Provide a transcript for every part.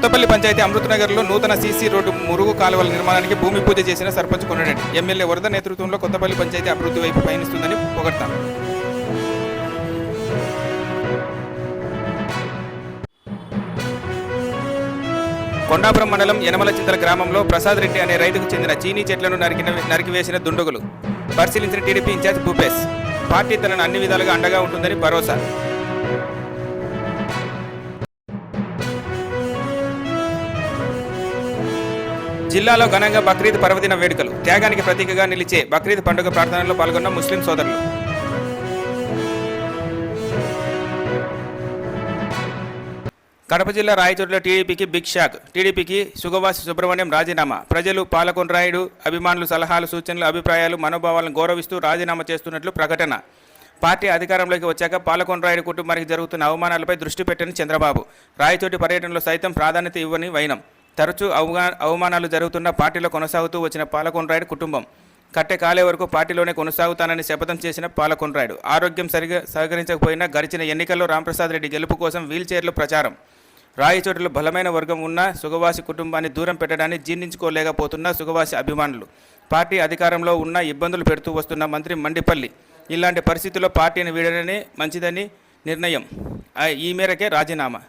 కొత్తపల్లి పంచాయతీ అమృతనగర్లో నూతన CC road మురుగు కాలువల నిర్మాణానికి భూమి పూజ చేసిన సర్పంచ్ కొనరెడ్డి. ఎమ్మెల్యే వరద నేతృత్వంలో కొత్తపల్లి పంచాయతీ అభివృద్ధి వైపు పయనిస్తుందని పొగడతాం కొండాపురం మండలం యనమల చింతల గ్రామంలో ప్రసాద్ రెడ్డి అనే రైతుకు చెందిన చీనీ చెట్లను నరికిన నరికివేసిన దుండగులు. పరిశీలించిన టీడీపీ ఇన్ఛార్జ్ భూపేష్ పార్టీ తనను అన్ని విధాలుగా అండగా ఉంటుందని భరోసా. జిల్లాలో ఘనంగా బక్రీద్ పర్వదిన వేడుకలు. త్యాగానికి ప్రతీకగా నిలిచే బక్రీద్ పండుగ ప్రార్థనలో పాల్గొన్న ముస్లిం సోదరులు. కడప జిల్లా రాయచోట్ల టీడీపీకి బిగ్ షాక్. టీడీపీకి సుగవాసి సుబ్రహ్మణ్యం రాజీనామా. ప్రజలు పాలకొండ్రాయుడు అభిమానులు సలహాలు సూచనలు అభిప్రాయాలు మనోభావాలను గౌరవిస్తూ రాజీనామా చేస్తున్నట్లు ప్రకటన. పార్టీ అధికారంలోకి వచ్చాక పాలకొండ్రాయుడు కుటుంబానికి జరుగుతున్న అవమానాలపై దృష్టి పెట్టని చంద్రబాబు. రాయచోటి పర్యటనలో సైతం ప్రాధాన్యత ఇవ్వని వైనం. తరచూ అవగా అవమానాలు జరుగుతున్న పార్టీలో కొనసాగుతూ వచ్చిన పాలకొండ్రాయుడు కుటుంబం. కట్టె కాలే వరకు పార్టీలోనే కొనసాగుతానని శపథం చేసిన పాలకొండ్రాయుడు. ఆరోగ్యం సరిగా సహకరించకపోయినా గడిచిన ఎన్నికల్లో రాంప్రసాద్ రెడ్డి గెలుపు కోసం వీల్చైర్లు ప్రచారం. రాయచోటిలో బలమైన వర్గం ఉన్న సుగవాసి కుటుంబాన్ని దూరం పెట్టడాన్ని జీర్ణించుకోలేకపోతున్న సుగవాసి అభిమానులు. పార్టీ అధికారంలో ఉన్న ఇబ్బందులు పెడుతూ వస్తున్న మంత్రి మండిపల్లి. ఇలాంటి పరిస్థితుల్లో పార్టీని వీడడమే మంచిదని నిర్ణయం. ఈ మేరకే రాజీనామా.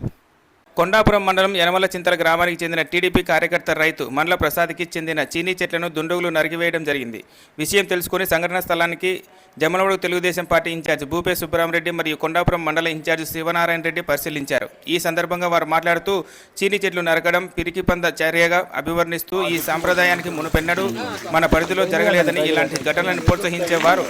కొండాపురం మండలం యనమల చింతల గ్రామానికి చెందిన టీడీపీ కార్యకర్త రైతు మండల ప్రసాద్కి చెందిన చీనీ చెట్లను దుండగులు నరికివేయడం జరిగింది. విషయం తెలుసుకుని సంఘటన స్థలానికి జమలవడు తెలుగుదేశం పార్టీ ఇన్ఛార్జ్ భూపే సుబ్బరామరెడ్డి మరియు కొండాపురం మండల ఇన్ఛార్జ్ శివనారాయణ రెడ్డి పరిశీలించారు. ఈ సందర్భంగా వారు మాట్లాడుతూ చీనీ చెట్లు నరకడం పిరికిపంద చర్యగా అభివర్ణిస్తూ ఈ సాంప్రదాయానికి మునుపెన్నడూ మన పరిధిలో జరగలేదని ఇలాంటి ఘటనలను ప్రోత్సహించేవారు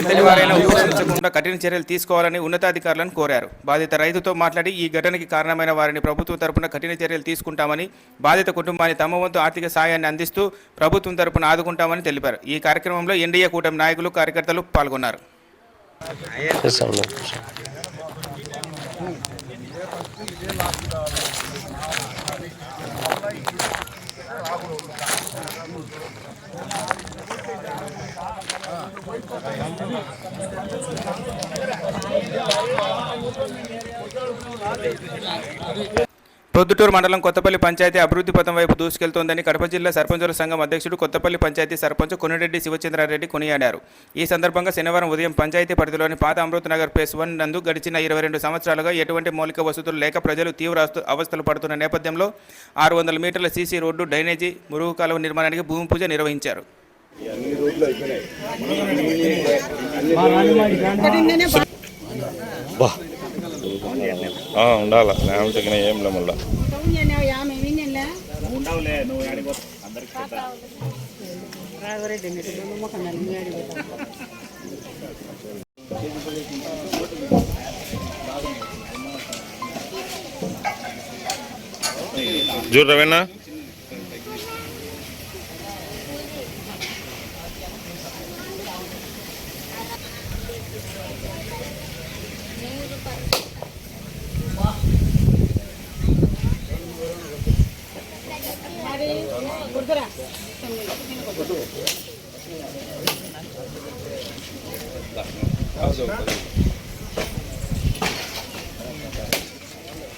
ఎంతటి వారైనా ఉపేక్షించకుండా కఠిన చర్యలు తీసుకోవాలని ఉన్నతాధికారులను కోరారు. బాధిత రైతుతో మాట్లాడి ఈ ఘటనకి కారణమైన వారిని ప్రభుత్వం తరపున కఠిన చర్యలు తీసుకుంటామని బాధిత కుటుంబాన్ని తమ వంతు ఆర్థిక సాయాన్ని అందిస్తూ ప్రభుత్వం తరపున ఆదుకుంటామని తెలిపారు. ఈ కార్యక్రమంలో ఎన్డీఏ కూటమి నాయకులు కార్యకర్తలు పాల్గొన్నారు. ప్రొద్దుటూరు మండలం కొత్తపల్లి పంచాయతీ అభివృద్ధి పథం వైపు దూసుకెళ్తోందని కడప జిల్లా సర్పంచుల సంఘం అధ్యక్షుడు కొత్తపల్లి పంచాయతీ సర్పంచ్ కొనిరెడ్డి శివచంద్రారెడ్డి కొనియాడారు. ఈ సందర్భంగా శనివారం ఉదయం పంచాయతీ పరిధిలోని పాత అమృతనగర్ ఫేస్ వన్ నందు గడిచిన ఇరవై రెండు సంవత్సరాలుగా ఎటువంటి మౌలిక వసతులు లేక ప్రజలు తీవ్ర అవస్థలు పడుతున్న నేపథ్యంలో ఆరు వందల మీటర్ల సీసీ రోడ్డు డ్రైనేజీ మురుగు కాలువ నిర్మాణానికి భూమి పూజ నిర్వహించారు. బా. ఉండాలి. లేకపోతే ఇక ఏం లే మళ్ళా. చూడవేనా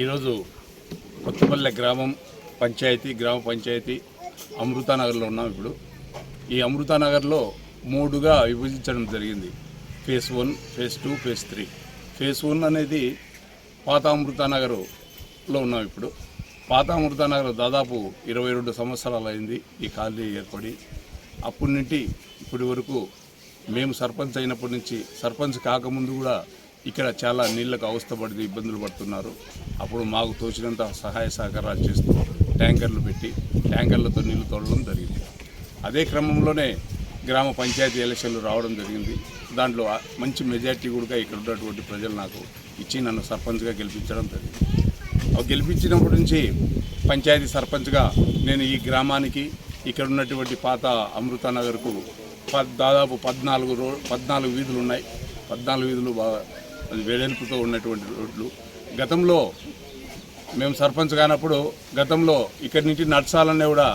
ఈరోజు కొత్తపల్లె గ్రామం పంచాయతీ గ్రామ పంచాయతీ అమృతానగర్లో ఉన్నాం ఇప్పుడు. ఈ అమృతానగర్లో మూడుగా విభజించడం జరిగింది. Phase one phase two phase three. Phase one అనేది పాత అమృతానగర్లో ఉన్నాం ఇప్పుడు. పాత అమృతానగర్ దాదాపు ఇరవై రెండు సంవత్సరాలు అయింది ఈ కాలనీ ఏర్పడి. అప్పటి నుండి ఇప్పటి వరకు మేము సర్పంచ్ అయినప్పటి నుంచి సర్పంచ్ కాకముందు కూడా ఇక్కడ చాలా నీళ్ళకు అవస్థపడి ఇబ్బందులు పడుతున్నారు. అప్పుడు మాకు తోచినంత సహాయ సహకారాలు చేస్తూ ట్యాంకర్లు పెట్టి ట్యాంకర్లతో నీళ్ళు తోడడం జరిగింది. అదే క్రమంలోనే గ్రామ పంచాయతీ ఎలక్షన్లు రావడం జరిగింది. దాంట్లో మంచి మెజార్టీ కూడా ఇక్కడ ఉన్నటువంటి ప్రజలు నాకు ఇచ్చి నన్ను సర్పంచ్గా గెలిపించడం జరిగింది. అవి గెలిపించినప్పటి నుంచి పంచాయతీ సర్పంచ్గా నేను ఈ గ్రామానికి ఇక్కడ ఉన్నటువంటి పాత అమృతానగర్కు పద్ దాదాపు పద్నాలుగు రో పద్నాలుగు వీధులు ఉన్నాయి. పద్నాలుగు వీధులు బాగా వెడల్పుతో ఉన్నటువంటి రోడ్లు. గతంలో మేము సర్పంచ్ కానప్పుడు గతంలో ఇక్కడి నుంచి నడచాలనే కూడా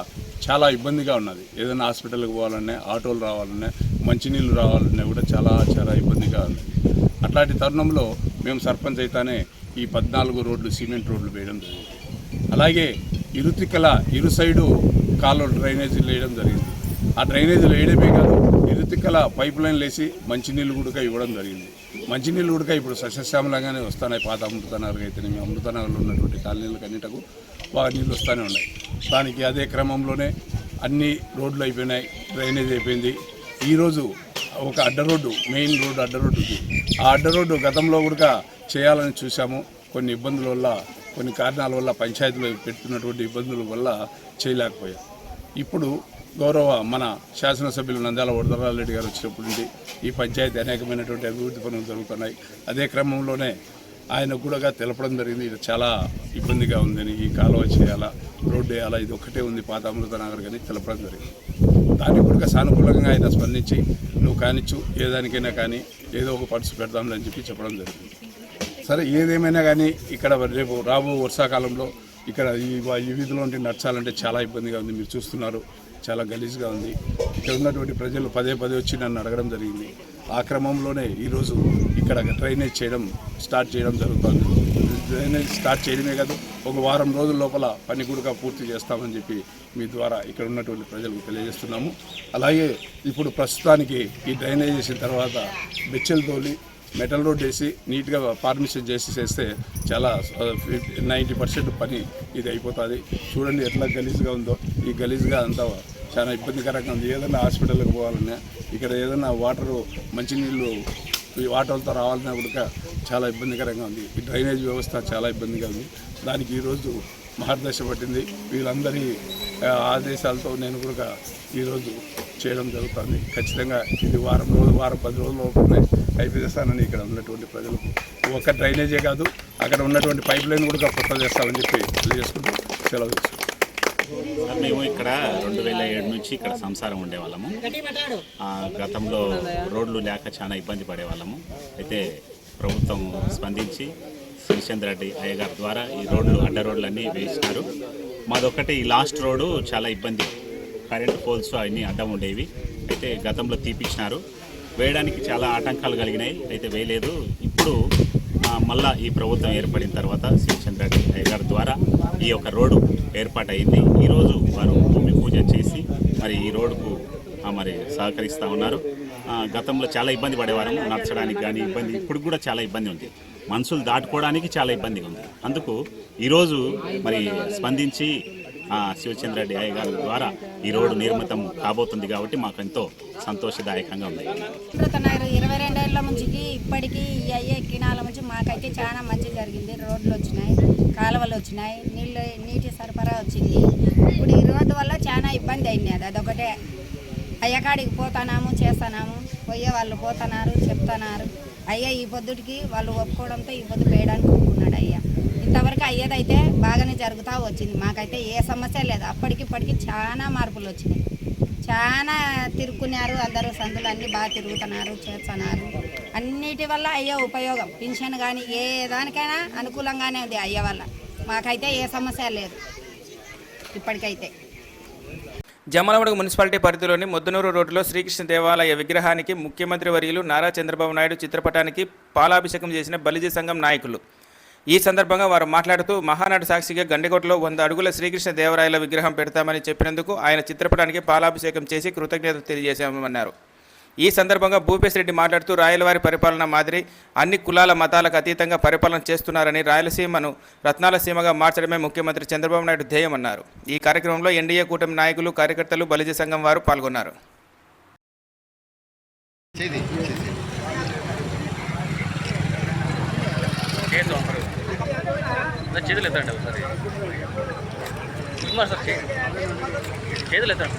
చాలా ఇబ్బందిగా ఉన్నది. ఏదైనా హాస్పిటల్కి పోవాలన్నా ఆటోలు రావాలన్నా మంచినీళ్ళు రావాలన్నా కూడా చాలా చాలా ఇబ్బందిగా ఉంది. అట్లాంటి తరుణంలో మేము సర్పంచ్ అయితేనే ఈ పద్నాలుగు రోడ్లు సిమెంట్ రోడ్లు వేయడం జరిగింది. అలాగే ఇరుతికల ఇరు సైడు కాలు డ్రైనేజీలు వేయడం జరిగింది. ఆ డ్రైనేజీలు వేయడమే కాదు ఇరుతికల పైప్ లైన్లు వేసి మంచినీళ్ళు కూడా ఇవ్వడం జరిగింది. మంచినీళ్ళు కూడా ఇప్పుడు సస్యశ్యామలంగానే వస్తున్నాయి. పాత అమృతనగర్ అయితేనేమి అమృతనగర్లో ఉన్నటువంటి కాలనీలకు అన్నిటకు బాగా నీళ్ళు వస్తూనే ఉన్నాయి. దానికి అదే క్రమంలోనే అన్ని రోడ్లు అయిపోయినాయి డ్రైనేజ్ అయిపోయింది. ఈరోజు ఒక అడ్డ రోడ్డు మెయిన్ రోడ్డు అడ్డ రోడ్డుకి ఆ అడ్డ రోడ్డు గతంలో కూడా చేయాలని చూసాము కొన్ని ఇబ్బందుల వల్ల కొన్ని కారణాల వల్ల పంచాయతీలో పెడుతున్నటువంటి ఇబ్బందుల వల్ల చేయలేకపోయాం. ఇప్పుడు గౌరవ మన శాసనసభ్యులు నంద్యాల వరదరారెడ్డి గారు వచ్చినప్పటి నుండి ఈ పంచాయతీ అనేకమైనటువంటి అభివృద్ధి పనులు జరుగుతున్నాయి. అదే క్రమంలోనే ఆయన కూడా తెలపడం జరిగింది. ఇది చాలా ఇబ్బందిగా ఉందని ఈ కాలువ చేయాలా రోడ్డు వేయాలా ఇది ఒక్కటే ఉంది పాత అమృత నగర్ కానీ తెలపడం జరిగింది. దానికి కూడా సానుకూలంగా ఆయన స్పందించి నువ్వు కానిచ్చు ఏ దానికైనా కానీ ఏదో ఒక పర్సు పెడదాంలని చెప్పి చెప్పడం జరిగింది. సరే ఏదేమైనా కానీ ఇక్కడ రేపు రాబో వర్షాకాలంలో ఇక్కడ ఈ ఈ వీధిలో ఉంటే నడచాలంటే చాలా ఇబ్బందిగా ఉంది. మీరు చూస్తున్నారు చాలా గలీజ్గా ఉంది. ఇక్కడ ఉన్నటువంటి ప్రజలు పదే పదే వచ్చి నన్ను అడగడం జరిగింది. ఆ క్రమంలోనే ఈరోజు ఇక్కడ డ్రైనేజ్ చేయడం స్టార్ట్ చేయడం జరుగుతుంది. డ్రైనేజ్ స్టార్ట్ చేయడమే కాదు ఒక వారం రోజుల లోపల పని కూడా పూర్తి చేస్తామని చెప్పి మీ ద్వారా ఇక్కడ ఉన్నటువంటి ప్రజలకు తెలియజేస్తున్నాము. అలాగే ఇప్పుడు ప్రస్తుతానికి ఈ డ్రైనేజ్ చేసిన తర్వాత బెచ్చలు తోలి మెటల్ రోడ్ వేసి నీట్గా పర్మిషన్ చేసి చేస్తే చాలా నైంటీ పర్సెంట్ పని ఇది అయిపోతుంది. చూడండి ఎట్లా గలీజ్గా ఉందో. ఈ గలీజ్గా అంతా చాలా ఇబ్బందికరంగా ఉంది. ఏదైనా హాస్పిటల్కి పోవాలన్నా ఇక్కడ ఏదైనా వాటరు మంచినీళ్ళు ఈ వాటర్తో రావాలన్నా కూడా చాలా ఇబ్బందికరంగా ఉంది. ఈ డ్రైనేజ్ వ్యవస్థ చాలా ఇబ్బందిగా ఉంది. దానికి ఈరోజు మార్గదర్శ పట్టింది. వీళ్ళందరి ఆదేశాలతో నేను కూడా ఈరోజు చేయడం జరుగుతుంది. ఖచ్చితంగా ఇది వారం రోజులు వారం పది రోజుల లోపలనే అయిపోయేస్తానని ఇక్కడ ఉన్నటువంటి ప్రజలకు. ఒక్క డ్రైనేజే కాదు అక్కడ ఉన్నటువంటి పైప్ లైన్ కూడా కొత్త చేస్తామని చెప్పి తెలియజేసుకుంటూ సెలవు సార్ మేము ఇక్కడ రెండు వేల ఏడు నుంచి ఇక్కడ సంసారం ఉండేవాళ్ళము. గతంలో రోడ్లు లేక చాలా ఇబ్బంది పడేవాళ్ళము. అయితే ప్రభుత్వం స్పందించి శ్రీచంద్ర రెడ్డి అయ్యగారి ద్వారా ఈ రోడ్లు అడ్డ రోడ్లు అన్నీ వేసినారు. మాదొక్కటి ఈ లాస్ట్ రోడ్డు చాలా ఇబ్బంది. కరెంట్ పోల్స్ అన్నీ అడ్డం ఉండేవి. అయితే గతంలో తీపిచ్చినారు. వేయడానికి చాలా ఆటంకాలు కలిగినాయి. అయితే వేయలేదు. ఇప్పుడు మళ్ళా ఈ ప్రభుత్వం ఏర్పడిన తర్వాత శివచంద్ర గారి ద్వారా ఈ యొక్క రోడ్డు ఏర్పాటైంది ఈరోజు వారు భూమి పూజ చేసి మరి ఈ రోడ్డుకు మరి సహకరిస్తూ ఉన్నారు. గతంలో చాలా ఇబ్బంది పడేవారు. నడచడానికి కానీ ఇబ్బంది ఇప్పుడు కూడా చాలా ఇబ్బంది ఉంది. మనుషులు దాటుకోవడానికి చాలా ఇబ్బందిగా ఉంది. అందుకు ఈరోజు మరి స్పందించి శివచంద్ర రెడ్డి అయ్య గారి ద్వారా ఈ రోడ్డు నిర్మితం కాబోతుంది కాబట్టి మాకు ఎంతో సంతోషదాయకంగా ఉంది. ఇరవై రెండు నుంచికి ఇప్పటికీ ఈ అయ్యే కినాల నుంచి మాకైతే చాలా మంచి జరిగింది. రోడ్లు వచ్చినాయి కాలువలు వచ్చినాయి నీళ్ళు నీటి సరఫరా వచ్చింది. ఇప్పుడు ఈ రోడ్డు వల్ల చాలా ఇబ్బంది అయింది. అది అదొకటే. అయ్యకాడికి పోతున్నాము చేస్తున్నాము పోయే వాళ్ళు పోతున్నారు చెప్తున్నారు అయ్యా ఈ పొద్దుటికి వాళ్ళు ఒప్పుకోవడంతో ఈ పొద్దు వేయడానికి ఒప్పుకున్నాడు అయ్యా. ఇంతవరకు అయ్యేదైతే బాగానే జరుగుతూ వచ్చింది. మాకైతే ఏ సమస్య లేదు. అప్పటికిప్పటికి చాలా మార్పులు వచ్చినాయి. చాలా తిరుక్కున్నారు. అందరూ సందులు అన్నీ బాగా తిరుగుతున్నారు చేస్తున్నారు. అన్నిటి వల్ల అయ్యే ఉపయోగం. పింఛన్ కానీ ఏ దానికైనా అనుకూలంగానే ఉంది అయ్య వల్ల. మాకైతే ఏ సమస్య లేదు. ఇప్పటికైతే. జమలమడుగు మున్సిపాలిటీ పరిధిలోని ముద్దనూరు రోడ్డులో శ్రీకృష్ణ దేవాలయ విగ్రహానికి ముఖ్యమంత్రి వర్యులు నారా చంద్రబాబు నాయుడు చిత్రపటానికి పాలాభిషేకం చేసిన బలిజీ సంఘం నాయకులు. ఈ సందర్భంగా వారు మాట్లాడుతూ మహానాడు సాక్షిగా గండికోటలో వంద అడుగుల శ్రీకృష్ణ దేవరాయల విగ్రహం పెడతామని చెప్పినందుకు ఆయన చిత్రపటానికి పాలాభిషేకం చేసి కృతజ్ఞతలు తెలియజేశామన్నారు. ఈ సందర్భంగా భూపేశ్ రెడ్డి మాట్లాడుతూ రాయలవారి పరిపాలన మాదిరి అన్ని కులాల మతాలకు అతీతంగా పరిపాలన చేస్తున్నారని రాయలసీమను రత్నాల సీమగా మార్చడమే ముఖ్యమంత్రి చంద్రబాబు నాయుడు ధ్యేయమన్నారు. ఈ కార్యక్రమంలో ఎన్డీఏ కూటమి నాయకులు కార్యకర్తలు బలిజ సంఘం వారు పాల్గొన్నారు. చేతులు ఎత్తండి ఒకసారి కుమార్ సార్ చేతులు ఎత్తండి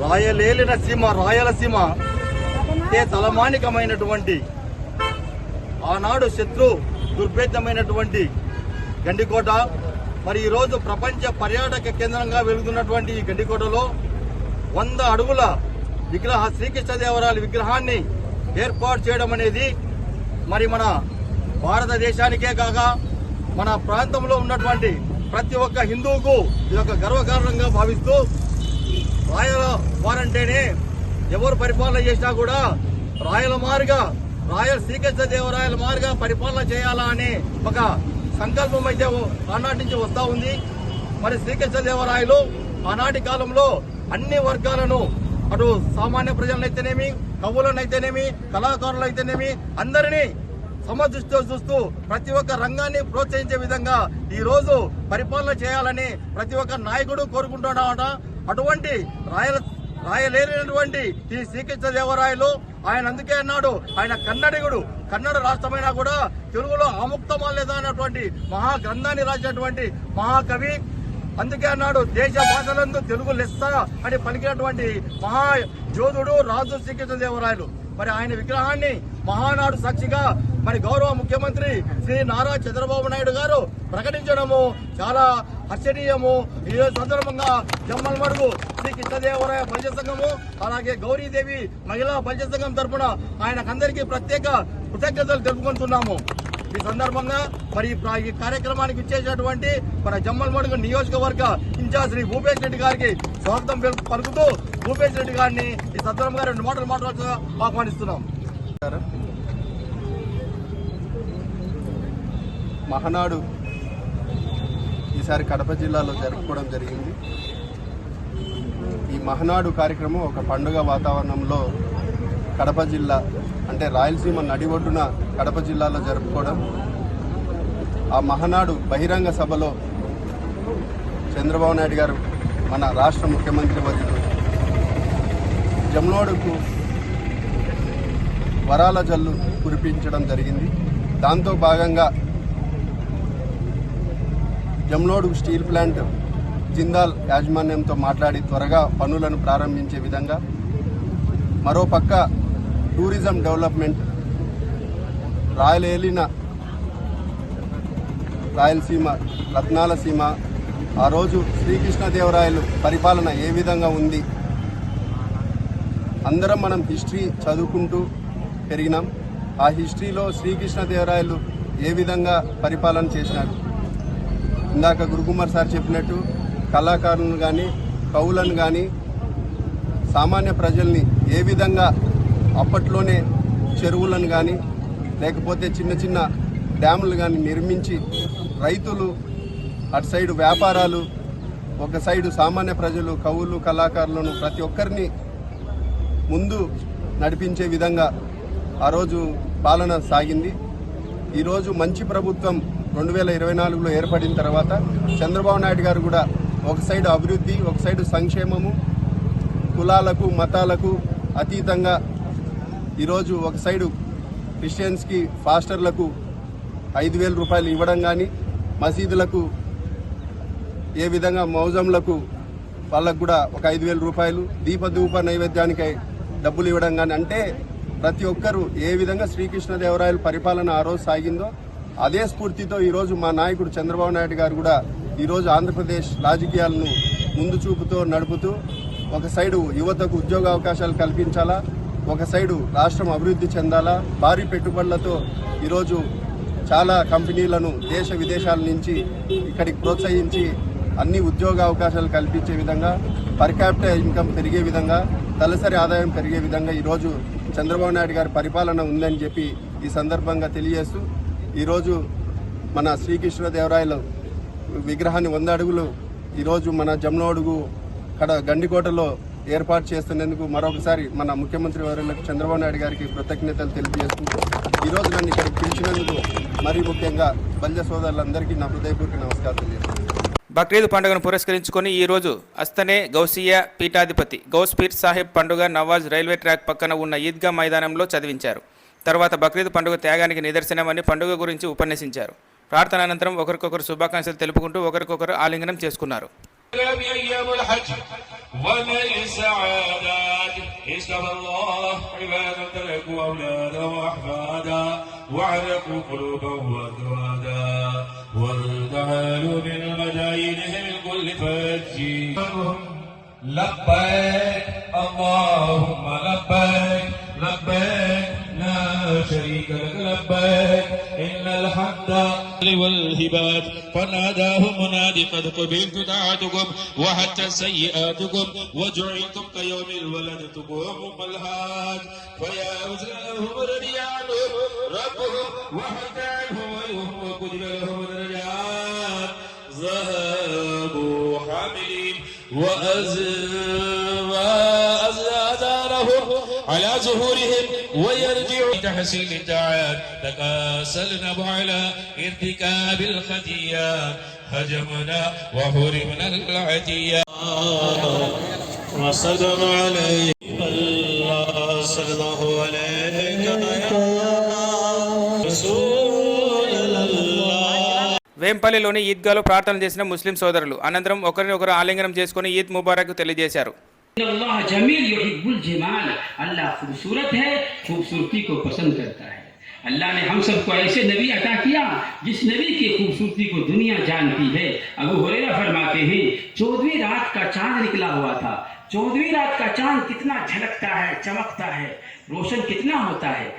రాయలేలిన సీమ రాయలసీమ ఏ తలమానికమైనటువంటి ఆనాడు శత్రు దుర్భేద్యమైనటువంటి గండికోట మరి ఈరోజు ప్రపంచ పర్యాటక కేంద్రంగా వెలుగుతున్నటువంటి ఈ గండికోటలో వంద అడుగుల విగ్రహ శ్రీకృష్ణదేవరాయల విగ్రహాన్ని ఏర్పాటు చేయడం అనేది మరి మన భారతదేశానికే కాక మన ప్రాంతంలో ఉన్నటువంటి ప్రతి ఒక్క హిందువుకు ఇది ఒక గర్వకారణంగా భావిస్తూ రాయల వారంటేనే ఎవరు పరిపాలన చేసినా కూడా రాయల మారుగా రాయల శ్రీకృష్ణ దేవరాయల మారుగా పరిపాలన చేయాలా అనే ఒక సంకల్పం అయితే ఆనాటి నుంచి వస్తూ ఉంది. మరి శ్రీకృష్ణ దేవరాయలు ఆనాటి కాలంలో అన్ని వర్గాలను అటు సామాన్య ప్రజలనైతేనేమి కవులనైతేనేమి కళాకారులైతేనేమి అందరినీ సమదృష్టితో చూస్తూ ప్రతి ఒక్క రంగాన్ని ప్రోత్సహించే విధంగా ఈ రోజు పరిపాలన చేయాలని ప్రతి ఒక్క నాయకుడు కోరుకుంటున్నాడట. అటువంటి రాయల రాయలేనటువంటి ఈ శ్రీకృష్ణ దేవరాయలు ఆయన అందుకే అన్నాడు. ఆయన కన్నడిగుడు. కన్నడ రాష్ట్రమైనా కూడా తెలుగులో ఆముక్తమాలేదా అన్నటువంటి మహా గ్రంథాన్ని రాసినటువంటి మహాకవి అందుకే అన్నాడు దేశ భాషలందు తెలుగు లెస్స అని పలికినటువంటి మహా యోధుడు రాజు శ్రీకృష్ణ దేవరాయలు. మరి ఆయన విగ్రహాన్ని మహానాడు సాక్షిగా మరి గౌరవ ముఖ్యమంత్రి శ్రీ నారా చంద్రబాబు నాయుడు గారు ప్రకటించడము చాలా హర్షణీయము. ఈ సందర్భంగా జమ్మల్ మడుగు శ్రీ కృష్ణదేవరాయ బలిజ సంఘము అలాగే గౌరీదేవి మహిళా బలిజ సంఘం తరఫున ఆయనకందరికీ ప్రత్యేక కృతజ్ఞతలు తెలుపుకుంటున్నాము. ఈ సందర్భంగా మరి ఈ కార్యక్రమానికి ఇచ్చేసినటువంటి మన జమ్మల్మడుగు నియోజకవర్గ ఇన్ఛార్జ్ శ్రీ భూపేష్ రెడ్డి గారికి స్వాగతం పలుకుతూ భూపేష్ రెడ్డి గారిని ఈ సందర్భంగా రెండు మాటలు మాట్లాడుతూ ఆహ్వానిస్తున్నాం. మహనాడు ఈసారి కడప జిల్లాలో జరుపుకోవడం జరిగింది. ఈ మహనాడు కార్యక్రమం ఒక పండుగ వాతావరణంలో కడప జిల్లా అంటే రాయలసీమ నడిఒడ్డున కడప జిల్లాలో జరుపుకోవడం. ఆ మహనాడు బహిరంగ సభలో చంద్రబాబు నాయుడు గారు మన రాష్ట్ర ముఖ్యమంత్రి వర్యులు. జమ్నోడుకు వరాల జల్లు కురిపించడం జరిగింది. దాంతో భాగంగా జమ్లోడు స్టీల్ ప్లాంట్ జిందాల్ యాజమాన్యంతో మాట్లాడి త్వరగా పనులను ప్రారంభించే విధంగా మరోపక్క టూరిజం డెవలప్మెంట్ రాయలేలిన రాయలసీమ రత్నాల సీమ ఆ రోజు శ్రీకృష్ణదేవరాయలు పరిపాలన ఏ విధంగా ఉంది? అందరం మనం హిస్టరీ చదువుకుంటూ పెరిగినాం. ఆ హిస్టరీలో శ్రీకృష్ణదేవరాయలు ఏ విధంగా పరిపాలన చేసినారు? ఇందాక గురుకుమార్ సార్ చెప్పినట్టు కళాకారులను కానీ కవులను కానీ సామాన్య ప్రజల్ని ఏ విధంగా అప్పట్లోనే చెరువులను కానీ లేకపోతే చిన్న చిన్న డ్యాములు కానీ నిర్మించి రైతులు అటు సైడు వ్యాపారాలు ఒక సైడు సామాన్య ప్రజలు కవులు కళాకారులను ప్రతి ఒక్కరిని ముందు నడిపించే విధంగా ఆ రోజు పాలన సాగింది. ఈరోజు మంచి ప్రభుత్వం రెండు వేల ఇరవై నాలుగులో ఏర్పడిన తర్వాత చంద్రబాబు నాయుడు గారు కూడా ఒక సైడు అభివృద్ధి ఒక సైడు సంక్షేమము కులాలకు మతాలకు అతీతంగా ఈరోజు ఒక సైడు క్రిస్టియన్స్కి ఫాస్టర్లకు ఐదు వేల రూపాయలు ఇవ్వడం కానీ మసీదులకు ఏ విధంగా మౌజంలకు వాళ్ళకు కూడా ఒక ఐదు వేల రూపాయలు దీపధూప నైవేద్యానికై డబ్బులు ఇవ్వడం కానీ అంటే ప్రతి ఒక్కరూ ఏ విధంగా శ్రీకృష్ణదేవరాయల పరిపాలన ఆ రోజు సాగిందో అదే స్ఫూర్తితో ఈరోజు మా నాయకుడు చంద్రబాబు నాయుడు గారు కూడా ఈరోజు ఆంధ్రప్రదేశ్ రాజకీయాలను ముందు చూపుతో నడుపుతూ ఒక సైడు యువతకు ఉద్యోగ అవకాశాలు కల్పించాలా ఒక సైడు రాష్ట్రం అభివృద్ధి చెందాలా భారీ పెట్టుబడులతో ఈరోజు చాలా కంపెనీలను దేశ విదేశాల నుంచి ఇక్కడికి ప్రోత్సహించి అన్ని ఉద్యోగ అవకాశాలు కల్పించే విధంగా పర్ క్యాపిటల్ ఇన్కమ్ పెరిగే విధంగా తలసరి ఆదాయం పెరిగే విధంగా ఈరోజు చంద్రబాబు నాయుడు గారి పరిపాలన ఉందని చెప్పి ఈ సందర్భంగా తెలియజేస్తూ ఈరోజు మన శ్రీకృష్ణదేవరాయలు విగ్రహాన్ని వంద అడుగులు ఈరోజు మన జమ్నోడుగు కడ గండికోటలో ఏర్పాటు చేస్తున్నందుకు మరొకసారి మన ముఖ్యమంత్రి వర్యులకు చంద్రబాబు నాయుడు గారికి కృతజ్ఞతలు తెలియజేసుకుంటూ ఈరోజు నన్ను ఇక్కడికి పిలిచినందుకు మరీ ముఖ్యంగా బంజ సోదరులందరికీ నా హృదయపూర్వక నమస్కారం తెలియజేస్తున్నాను. బక్రీద్ పండుగను పురస్కరించుకొని ఈ రోజు అస్తనే గౌసియా పీఠాధిపతి గౌస్ పీర్ సాహెబ్ పండుగ నవాజ్ రైల్వే ట్రాక్ పక్కన ఉన్న ఈద్గా మైదానంలో చదివించారు. తర్వాత బక్రీద్ పండుగ త్యాగానికి నిదర్శనమని పండుగ గురించి ఉపన్యసించారు. ప్రార్థన అనంతరం ఒకరికొకరు శుభాకాంక్షలు తెలుపుకుంటూ ఒకరికొకరు ఆలింగనం చేసుకున్నారు. وللسعادات اصطفى الله عبادا تركوا أولادا وأحفادا وعرقوا قلوبهم وأزوادا وارتحلوا من مداينهم الكل فجي. لبيك اللهم لبيك لبيك. لبيك إن الحمد والهبات. فناداه منادي قد قبلت دعاتكم وحتى سيئاتكم وجعلتم كيوم الولدتكم الهاد فيا أزلهم رضي ربهم وحتى ولهم وكتب لهم درجات ذهبوا حاملين وأزادارهم على ظهورهم ويرجعوا تحسين الدعاء تكاسلنا على ارتكاب الخطيئات هجمنا وحرمنا العتيات وصدر عليه الله صلى الله عليه رسول الله వేంపల్లిలోని ఈద్గాలో ప్రార్థన చేసిన ముస్లిం సోదరులు అనంతరం ఒకరినొకరు ఆలింగనం చేసుకుని ఈద్ ముబారక్ తెలియజేశారు अल्लाह जमील युहिब्बुल जमाल। अल्लाह खूबसूरत है, खूबसूरती को पसंद करता है। अल्लाह ने हम सबको ऐसे नबी अता किया, जिस नबी की खूबसूरती को दुनिया जानती है। अबू हुरैरा फरमाते हैं, चौदहवीं रात का चाँद निकला हुआ था। चौदहवीं रात का चाँद कितना झलकता है, चमकता है, रोशन कितना होता है।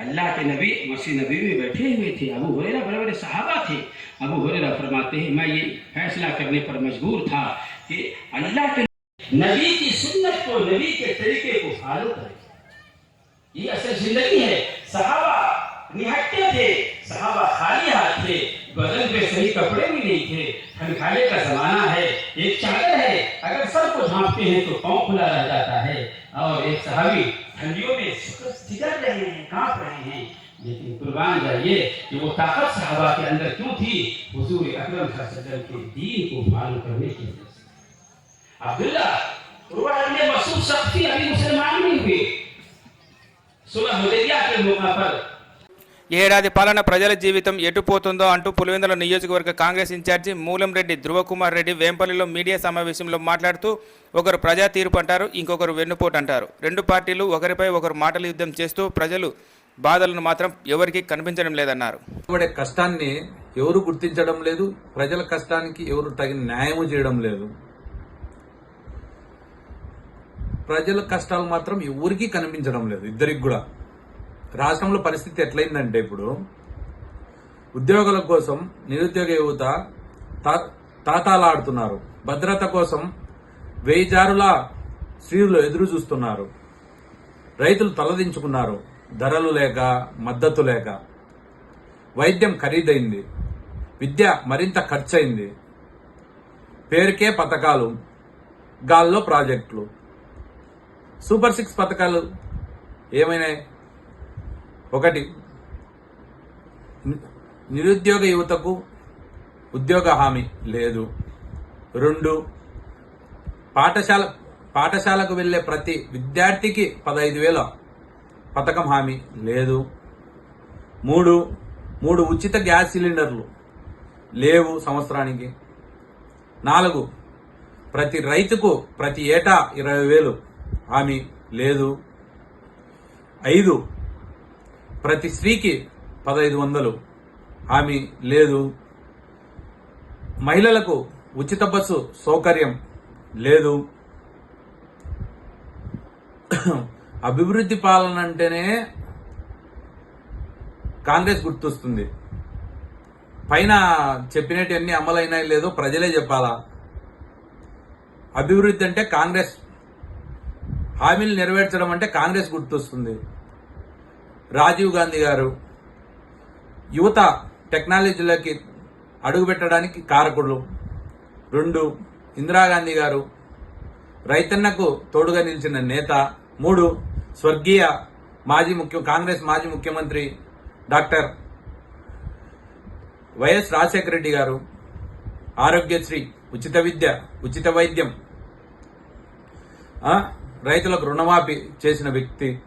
अल्लाह के नबी, मसीह नबी में बैठे हुए थे। अबू हुरैरा बड़े बड़े सहाबा थे। अबू हुरैरा फरमाते हैं, मैं ये फैसला करने पर मजबूर था कि अल्लाह के नबी की सुन्नत को, नबी के तरीके को फॉलो करें। ये असल ज़िंदगी है। सहाबा निहट्टे थे। सहाबा खाली हाथ थे। बदन पे सही कपड़े भी नहीं थे। ठंडखाने का जमाना है। एक चादर है। अगर सर को झांपते हैं तो पाँव खुला रह जाता है। और एक सहाबी ठंडियों में सिगर रहे हैं, काँप रहे हैं। लेकिन कुर्बान जाइए कि वो ताकत सहाबा के अंदर क्यों थी? हुजूर अकरम सल्लल्लाहु अलैहि वसल्लम के दीन को फॉलो करने के से अब्दुल्ला उर्वा ने मसूद शख्सी अभी मुसलमान नहीं हुए सुलह हुदैबिया के मौका पर ఏడాది పాలన ప్రజల జీవితం ఎటుపోతుందో అంటూ పులివెందుల నియోజకవర్గ కాంగ్రెస్ ఇన్ఛార్జి మూలంరెడ్డి ధృవకుమార్ రెడ్డి వేంపల్లిలో మీడియా సమావేశంలో మాట్లాడుతూ ఒకరు ప్రజా తీర్పు అంటారు ఇంకొకరు వెన్నుపోటు అంటారు రెండు పార్టీలు ఒకరిపై ఒకరు మాటల యుద్ధం చేస్తూ ప్రజలు బాధలను మాత్రం ఎవరికీ కనిపించడం లేదన్నారు పడే కష్టాన్ని ఎవరు గుర్తించడం లేదు ప్రజల కష్టానికి ఎవరు తగిన న్యాయము చేయడం లేదు ప్రజల కష్టాలు మాత్రం ఎవరికీ కనిపించడం లేదు ఇద్దరికి కూడా. రాష్ట్రంలో పరిస్థితి ఎట్లయిందంటే ఇప్పుడు ఉద్యోగుల కోసం నిరుద్యోగ యువత తాతాలాడుతున్నారు. భద్రత కోసం వెయ్యి జారుల స్త్రీలు ఎదురు చూస్తున్నారు. రైతులు తలదించుకున్నారు. ధరలు లేక మద్దతు లేక. వైద్యం ఖరీదైంది. విద్య మరింత ఖర్చయింది. పేరుకే పథకాలు గాల్లో ప్రాజెక్టులు. సూపర్ సిక్స్ పథకాలు ఏమైనాయి? ఒకటి నిరుద్యోగ యువతకు ఉద్యోగ హామీ లేదు. రెండు పాఠశాల పాఠశాలకు వెళ్ళే ప్రతి విద్యార్థికి పదహైదు వేల పథకం హామీ లేదు. మూడు మూడు ఉచిత గ్యాస్ సిలిండర్లు లేవు సంవత్సరానికి. నాలుగు ప్రతి రైతుకు ప్రతి ఏటా ఇరవై వేలు హామీ లేదు. ఐదు ప్రతి స్త్రీకి పదహైదు వందలు హామీ లేదు. మహిళలకు ఉచిత బస్సు సౌకర్యం లేదు. అభివృద్ధి పాలన అంటేనే కాంగ్రెస్ గుర్తొస్తుంది. పైన చెప్పినవన్నీ అమలైనాయి లేదో ప్రజలే చెప్పాలా? అభివృద్ధి అంటే కాంగ్రెస్ హామీలు నెరవేర్చడం అంటే కాంగ్రెస్ గుర్తొస్తుంది. రాజీవ్ గాంధీ గారు యువత టెక్నాలజీలోకి అడుగుపెట్టడానికి కారకుడు రెండు ఇందిరాగాంధీ గారు రైతన్నకు తోడుగా నిలిచిన నేత. మూడు స్వర్గీయ మాజీ ముఖ్య కాంగ్రెస్ మాజీ ముఖ్యమంత్రి డాక్టర్ వైఎస్ రాజశేఖర రెడ్డి గారు. ఆరోగ్యశ్రీ ఉచిత విద్య ఉచిత వైద్యం. రైతులకు రుణమాఫీ చేసిన వ్యక్తి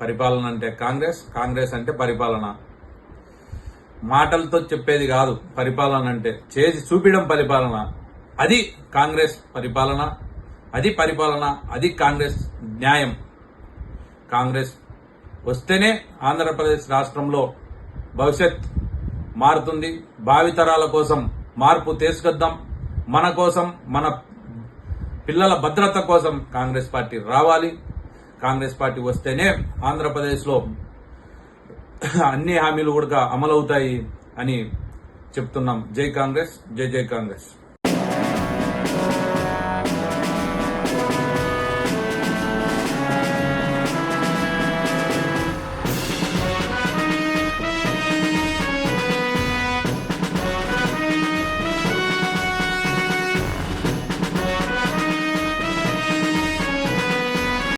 పరిపాలన అంటే కాంగ్రెస్ కాంగ్రెస్ అంటే పరిపాలన. మాటలతో చెప్పేది కాదు పరిపాలన అంటే చేసి చూపించడం పరిపాలన. అది కాంగ్రెస్ పరిపాలన అది పరిపాలన అది కాంగ్రెస్ న్యాయం. కాంగ్రెస్ వస్తేనే ఆంధ్రప్రదేశ్ రాష్ట్రంలో భవిష్యత్ మారుతుంది. భావితరాల కోసం మార్పు తీసుకొద్దాం. మన కోసం మన పిల్లల భద్రత కోసం కాంగ్రెస్ పార్టీ రావాలి. కాంగ్రెస్ పార్టీ వస్తేనే ఆంధ్రప్రదేశ్లో అన్ని హామీలు కూడా అమలవుతాయి అని చెప్తున్నాం. జై కాంగ్రెస్ జై జై కాంగ్రెస్.